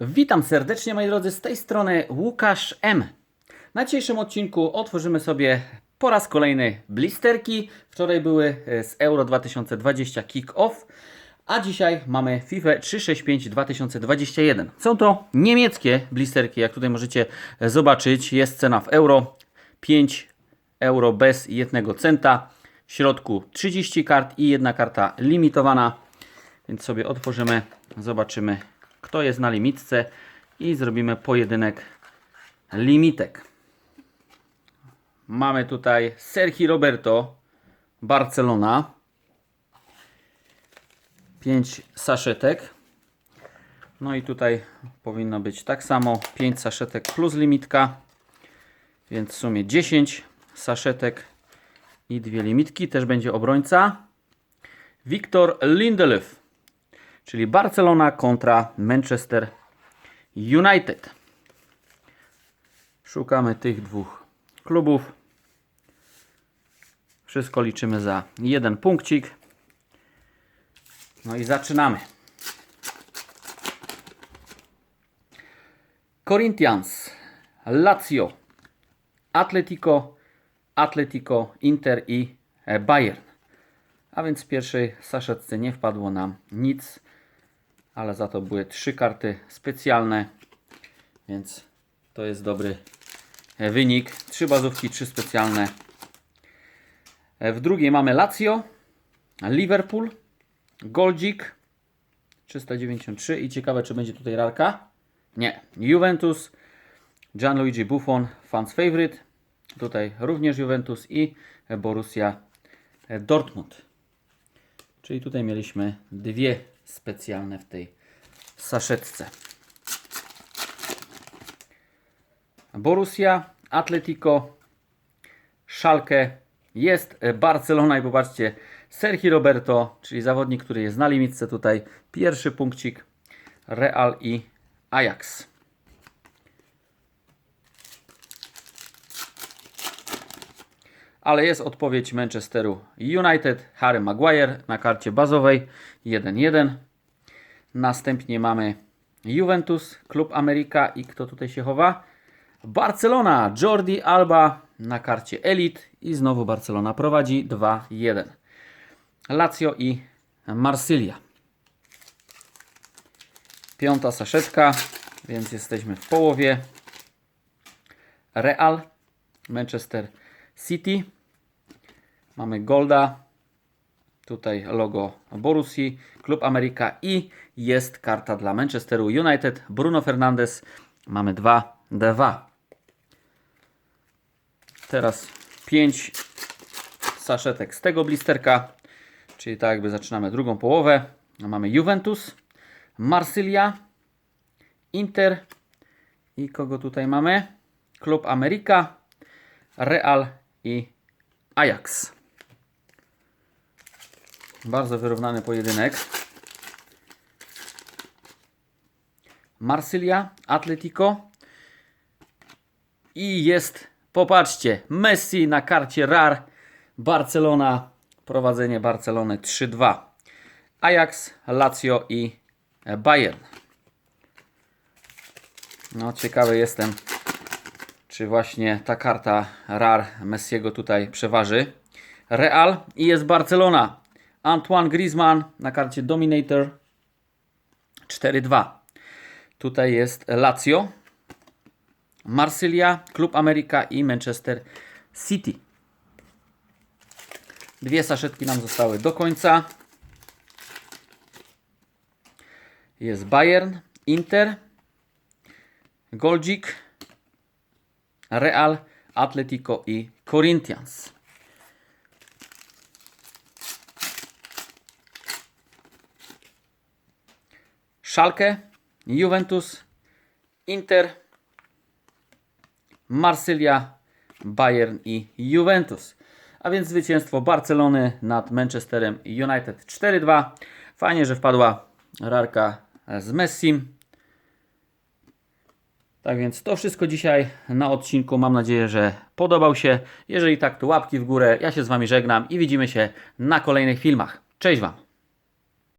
Witam serdecznie moi drodzy, z tej strony Łukasz M. Na dzisiejszym odcinku otworzymy sobie po raz kolejny blisterki. Wczoraj były e, z Euro 2020 Kick-Off, a dzisiaj mamy FIFA 365 2021. Są to niemieckie blisterki, jak tutaj możecie e, zobaczyć. Jest cena w euro 5 euro bez jednego centa. W środku 30 kart i jedna karta limitowana. Więc sobie otworzymy, zobaczymy kto jest na limitce i zrobimy pojedynek limitek. Mamy tutaj Sergi Roberto, Barcelona. 5 saszetek. No i tutaj powinno być tak samo 5 saszetek plus limitka. Więc w sumie 10 saszetek i dwie limitki. Też będzie obrońca. Wiktor Lindelöf czyli Barcelona kontra Manchester United. Szukamy tych dwóch klubów. Wszystko liczymy za jeden punkcik. No i zaczynamy. Corinthians, Lazio, Atletico, Atletico, Inter i Bayern. A więc w pierwszej saszetce nie wpadło nam nic, ale za to były trzy karty specjalne, więc to jest dobry wynik. Trzy bazówki, trzy specjalne. W drugiej mamy Lazio, Liverpool, Goldzik 393 i ciekawe czy będzie tutaj rarka. Nie. Juventus, Gianluigi Buffon, fans favorite. Tutaj również Juventus i Borussia Dortmund. Czyli tutaj mieliśmy dwie specjalne w tej saszetce. Borussia, Atletico, Schalke, jest Barcelona i popatrzcie, Sergi Roberto, czyli zawodnik, który jest na limitce tutaj, pierwszy punkcik, Real i Ajax. Ale jest odpowiedź Manchesteru United, Harry Maguire na karcie bazowej 1-1. Następnie mamy Juventus, Klub Ameryka i kto tutaj się chowa? Barcelona, Jordi Alba na karcie Elite i znowu Barcelona prowadzi 2-1. Lazio i Marsylia. Piąta saszetka, więc jesteśmy w połowie. Real, Manchester City. Mamy Golda. Tutaj logo Borussii, Klub Ameryka i jest karta dla Manchesteru United. Bruno Fernandes. Mamy 2-2. Teraz 5 saszetek z tego blisterka. Czyli tak jakby zaczynamy drugą połowę. Mamy Juventus, Marsylia, Inter i kogo tutaj mamy? Klub Ameryka, Real i Ajax. Bardzo wyrównany pojedynek. Marsylia, Atletico. I jest, popatrzcie, Messi na karcie RAR. Barcelona, prowadzenie Barcelony 3-2. Ajax, Lazio i Bayern. No, ciekawy jestem, czy właśnie ta karta RAR Messiego tutaj przeważy. Real i jest Barcelona. Antoine Griezmann na karcie Dominator 4-2. Tutaj jest Lazio, Marsylia, Klub Ameryka i Manchester City. Dwie saszetki nam zostały do końca. Jest Bayern, Inter, Goldzik, Real, Atletico i Corinthians. Schalke, Juventus, Inter, Marsylia, Bayern i Juventus. A więc zwycięstwo Barcelony nad Manchesterem United 4-2. Fajnie, że wpadła rarka z Messim. Tak więc to wszystko dzisiaj na odcinku. Mam nadzieję, że podobał się. Jeżeli tak, to łapki w górę. Ja się z Wami żegnam i widzimy się na kolejnych filmach. Cześć Wam!